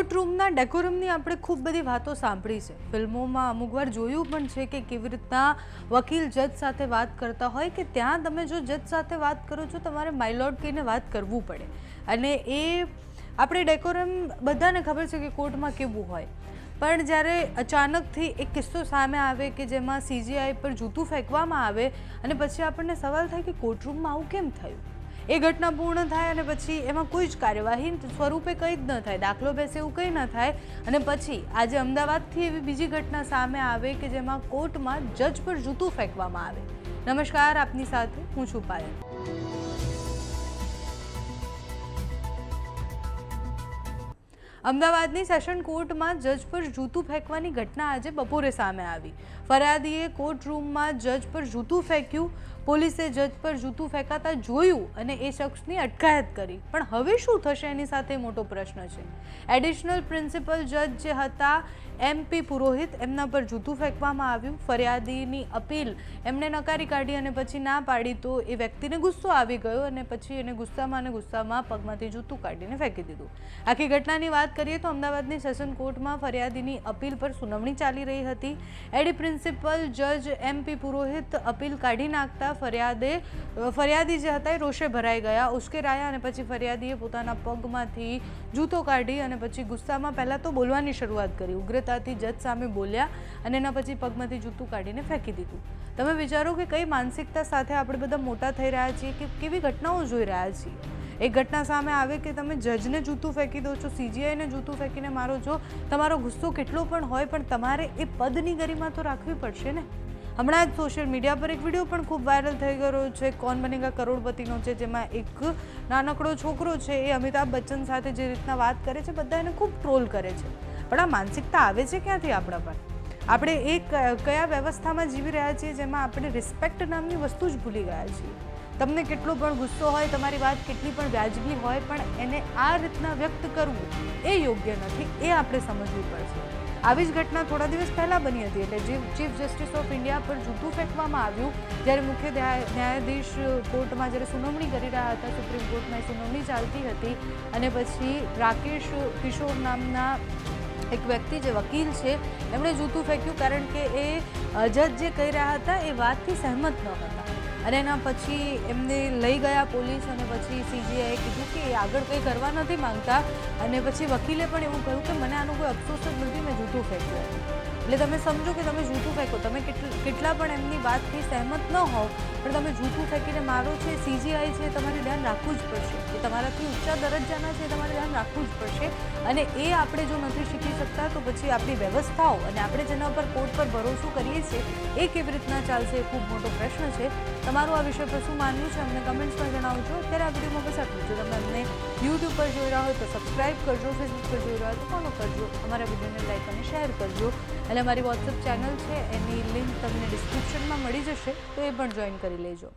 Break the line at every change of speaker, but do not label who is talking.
Court રૂમના ડેકોરમની આપણે ખૂબ બધી વાતો સાંભળી છે. ફિલ્મોમાં અમુક વાર જોયું પણ છે કે કેવી રીતના વકીલ જજ સાથે વાત કરતા હોય કે ત્યાં તમે જો જજ સાથે વાત કરો છો, તમારે માઇલોડ કહીને વાત કરવું પડે. અને એ આપણે ડેકોરમ બધાને ખબર છે કે કોર્ટમાં કેવું હોય. પણ જ્યારે અચાનકથી એક કિસ્સો સામે આવે કે જેમાં સીજીઆઈ પર જૂતું ફેંકવામાં આવે અને પછી આપણને સવાલ થાય કે કોર્ટરૂમમાં આવું કેમ થયું? એ ઘટના પૂર્ણ થાય અને પછી એમાં કોઈ જ કાર્યવાહી સ્વરૂપે કંઈ જ ન થાય. દાખલો બેસે એવું કંઈ ન થાય. અને પછી આજે અમદાવાદથી એવી બીજી ઘટના સામે આવે કે જેમાં કોર્ટમાં જજ પર જૂતું ફેંકવામાં આવે. નમસ્કાર, આપની સાથે હું છું પાયલ. અમદાવાદની સેશન કોર્ટમાં જજ પર જૂતું ફેંકવાની ઘટના આજે બપોરે સામે આવી. ફરિયાદીએ કોર્ટ રૂમમાં જજ પર જૂતું ફેંક્યું. પોલીસે જજ પર જૂતું ફેંકાતા જોયું અને એ શખ્સની અટકાયત કરી. પણ હવે શું થશે એની સાથે મોટો પ્રશ્ન છે. એડિશનલ પ્રિન્સિપલ જજ જે હતા એમપી પુરોહિત, એમના પર જૂતું ફેંકવામાં આવ્યું. ફરિયાદીની અપીલ એમણે નકારી કાઢી અને પછી ના પાડી તો એ વ્યક્તિને ગુસ્સો આવી ગયો અને પછી એને ગુસ્સામાં અને ગુસ્સામાં પગમાંથી જૂતું કાઢીને ફેંકી દીધું. આખી ઘટનાની વાત કરીએ તો અમદાવાદની સેશન કોર્ટમાં ફરિયાદીની અપીલ પર સુનાવણી ચાલી રહી હતી. એડી પ્રિન્સિપલ જજ એમપી પુરોહિત અપીલ કાઢી નાખતા ફરિયાદે ફરિયાદી જે હતા એ રોષે ભરાઈ ગયા. ઉશ્કેરાયા અને પછી ફરિયાદીએ પોતાના પગમાંથી જૂતો કાઢી અને પછી ગુસ્સામાં પહેલાં તો બોલવાની શરૂઆત કરી. ઉગ્રતાથી જજ સામે બોલ્યા અને એના પછી પગમાંથી જૂતું કાઢીને ફેંકી દીધું. તમે વિચારો કે કઈ માનસિકતા સાથે આપણે બધા મોટા થઈ રહ્યા છીએ કે કેવી ઘટનાઓ જોઈ રહ્યા છીએ? એક ઘટના સામે આવે કે તમે જજને જૂતું ફેંકી દો છો, સીજીઆઈને જૂતું ફેંકીને મારો છો, તમારો ગુસ્સો કેટલો પણ હોય પણ તમારે એ પદની ગરિમા તો રાખવી પડશે ને? હમણાં જ સોશિયલ મીડિયા પર એક વીડિયો પણ ખૂબ વાયરલ થઈ ગયો છે. કોણ બનેગા કરોડપતિનો છે, જેમાં એક નાનકડો છોકરો છે, એ અમિતાભ બચ્ચન સાથે જે રીતના વાત કરે છે બધા એને ખૂબ ટ્રોલ કરે છે. પણ આ માનસિકતા આવે છે ક્યાંથી આપણા પર? આપણે એ કયા વ્યવસ્થામાં જીવી રહ્યા છીએ, જેમાં આપણે રિસ્પેક્ટ નામની વસ્તુ જ ભૂલી ગયા છીએ. તમને કેટલો પણ ગુસ્સો હોય, તમારી વાત કેટલી પણ વ્યાજબી હોય, પણ એને આ રીતના વ્યક્ત કરવું એ યોગ્ય નથી, એ આપણે સમજવું પડશે. આવી જ ઘટના થોડા દિવસ પહેલાં બની હતી એટલે ચીફ જસ્ટિસ ઓફ ઇન્ડિયા પર જૂતું ફેંકવામાં આવ્યું, જ્યારે મુખ્ય ન્યાયાધીશ કોર્ટમાં જ્યારે સુનાવણી કરી રહ્યા હતા, સુપ્રીમ કોર્ટમાં સુનાવણી ચાલતી હતી અને પછી રાકેશ કિશોર નામના એક વ્યક્તિ જે વકીલ છે, એમણે જૂતું ફેંક્યું કારણ કે એ જજ જે કહી રહ્યા હતા એ વાતથી સહેમત ન હતા. અને એના પછી એમને લઈ ગયા પોલીસ અને પછી કે એ આગળ કંઈ કરવા નથી માંગતા. અને પછી વકીલે પણ એવું કહ્યું કે મને આનો કોઈ અફસોસ જ નથી, મેં જૂઠું ફેંક્યું. એટલે તમે સમજો કે તમે જૂઠું ફેંકો. તમે કેટલ- પણ એમની વાતથી સહેમત ન હોવ, પણ તમે જૂઠું ફેંકીને મારો છે સીજીઆઈ છે, તમારે ધ્યાન રાખવું જ પડશે. એ તમારાથી ઊંચા દરજ્જાના છે તમારે ધ્યાન રાખવું જ પડશે. અને એ આપણે જો નથી શીખી શકતા તો પછી આપણી વ્યવસ્થાઓ અને આપણે જેના પર કોર્ટ પર ભરોસો કરીએ છીએ, એ કેવી રીતના ચાલશે એ ખૂબ મોટો પ્રશ્ન છે. તમારું આ વિષય પર શું માનવું છે અમને કમેન્ટ્સમાં જણાવજો. અત્યારે આ વિડીયોમાં બસ આટલું. જો તમે અમને યુટ્યુબ પર જોઈ રહ્યા હોય તો સબસ્ક્રાઇબ કરજો, ફેસબુક પર જોઈ રહ્યા હોય તો ફોલો કરજો. અમારા વિડીયોને લાઈક અને શેર કરજો. અને અમારી વોટ્સઅપ ચેનલ છે, એની લિંક તમને ડિસ્ક્રિપ્શનમાં મળી જશે, તો એ પણ જોઈન કરી લેજો.